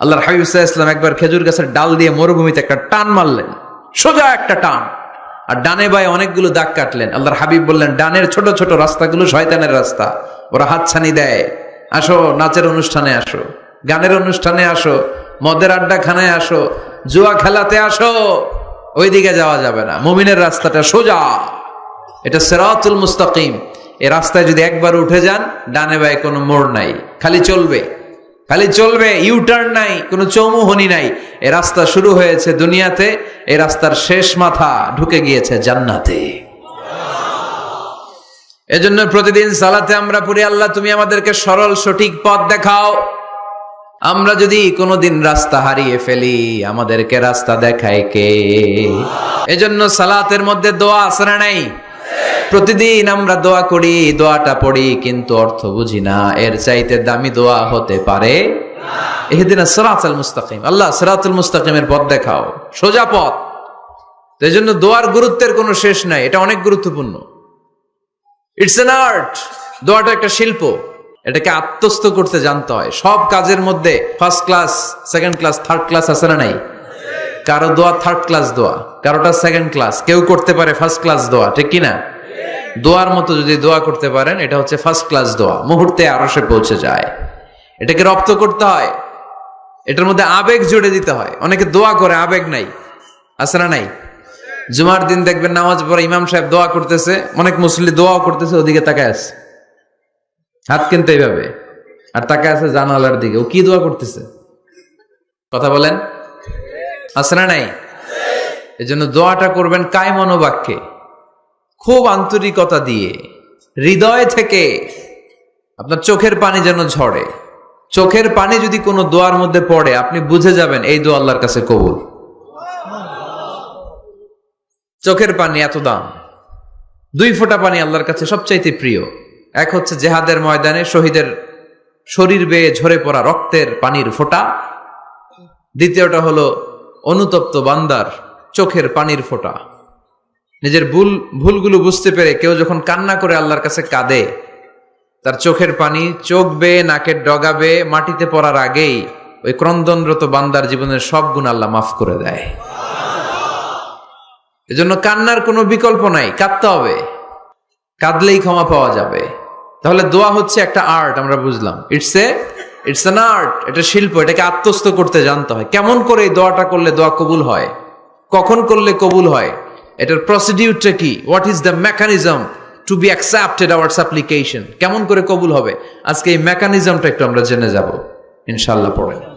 আল্লাহর হাবিব সাল্লাল্লাহু ইসলাম একবার খেজুর গাছের ডাল দিয়ে মরুভূমিতে একটা টান মারলেন। সোজা একটা টান। আর ডানে বায়ে অনেকগুলো দাগ কাটলেন। আল্লাহর হাবিব বললেন, ডানের ছোট ছোট রাস্তাগুলো শয়তানের রাস্তা। ওরা হাতছানি দেয়। আসো, নাচের অনুষ্ঠানে আসো। গানের অনুষ্ঠানে আসো। মদের আড্ডাখানায় আসো। জুয়া খেলাতে আসো। ওইদিকে যাওয়া যাবে না। মুমিনের রাস্তাটা সোজা। এটা সেরাতুল মুস্তাকিম। এই রাস্তায় যদি একবার উঠে যান, ডানে বায়ে কোনো মোড় নাই। খালি চলবে। খালি চলবে ইউটার্ন নাই, কোনো চৌমুহনি নাই। এ রাস্তা শুরু হয়েছে দুনিয়াতে, এ রাস্তার শেষ মাথা ঢুকে গিয়েছে জান্নাতে। এজন্য প্রতিদিন সালাতে আমরা পড়ি, আল্লাহ তুমি আমাদেরকে সরল সঠিক পথ দেখাও। আমরা যদি কোনোদিন রাস্তা হারিয়ে ফেলি, আমাদেরকে রাস্তা দেখায় কে? এজন্য সালাতের মধ্যে দোয়া না নাই? প্রতিদিন আমরা দোয়া করি, দোয়াটা পড়ি, কিন্তু অর্থ বুঝি না। এর চাইতে দামি দোয়া হতে পারে এদিন সরাতুল মুস্তাকিম। আল্লাহ সরাতুল মুস্তাকিমের পথ দেখাও। সোজা পথ। এই জন্য দোয়ার গুরুত্বের কোনো শেষ নাই। এটা অনেক গুরুত্বপূর্ণ। ইটস এন আর্ট দোয়াটা একটা শিল্প। এটাকে আত্মস্থ করতে জানতে হয়। সব কাজের মধ্যে first class second class third class আছে না নাই? কারও দোয়া থার্ড ক্লাস দোয়া, কারোটা সেকেন্ড ক্লাস কেউ করতে পারে ফার্স্ট ক্লাস দোয়া, ঠিক কি না দোয়ার মতো যদি দোয়া করতে পারেন, এটা হচ্ছে ফার্স্ট ক্লাস দোয়া। মুহূর্তে আরও সে পৌঁছে যায়। এটাকে রপ্ত করতে হয়। এটার মধ্যে আবেগ জুড়ে দিতে হয়। অনেকে দোয়া করে, আবেগ নাই। না নাই? জুমার দিন দেখবেন নামাজ পড়ে ইমাম সাহেব দোয়া করতেছে, অনেক মুসলি দোয়াও করতেছে, ওদিকে তাকায় আছে। হাত কিন্তু এইভাবে। আর তাকায় আছে জানালার দিকে। ও কি দোয়া করতেছে? কথা বলেন? না নাই? এই জন্য দোয়াটা করবেন কায় মনোবাক্যে খুব আন্তরিকতা দিয়ে, হৃদয় থেকে আপনার চোখের পানি যেন ঝরে। চোখের পানি যদি কোনো দোয়ার মধ্যে পড়ে, আপনি বুঝে যাবেন এই দোয়া আল্লাহর কাছে কবুল। চোখের পানি এত দাম। দুই ফোঁটা পানি আল্লাহর কাছে সবচাইতে প্রিয়। এক হচ্ছে জেহাদের ময়দানে শহীদের শরীর বেয়ে ঝরে পড়া রক্তের পানির ফোঁটা। দ্বিতীয়টা হলো অনুতপ্ত বান্দার চোখের পানির ফোঁটা। নিজের ভুল, ভুলগুলো বুঝতে পেরে কেউ যখন কান্না করে আল্লাহর কাছে কাঁদে, তার চোখের পানি চোখ বেয়ে নাকের ডগা বেয়ে মাটিতে পড়ার আগেই ওই ক্রন্দনরত বান্দার জীবনের সব গুণ আল্লাহ মাফ করে দেয়। এজন্য কান্নার কোনো বিকল্প নাই, কাঁদতে হবে। কাঁদলেই ক্ষমা পাওয়া যাবে। তাহলে দোয়া হচ্ছে একটা আর্ট, আমরা বুঝলাম। It's a it's an art এটা শিল্প, এটাকে আত্মস্থ করতে জানতে হয়। কেমন করে এই দোয়াটা করলে দোয়া কবুল হয়? কখন করলে কবুল হয়? এটার প্রসিডিউরটা কি? What is the mechanism to be accepted our supplication কেমন করে কবুল হবে? আজকে এই মেকানিজমটা একটু আমরা জেনে যাব। ইনশাল্লাহ পড়েন।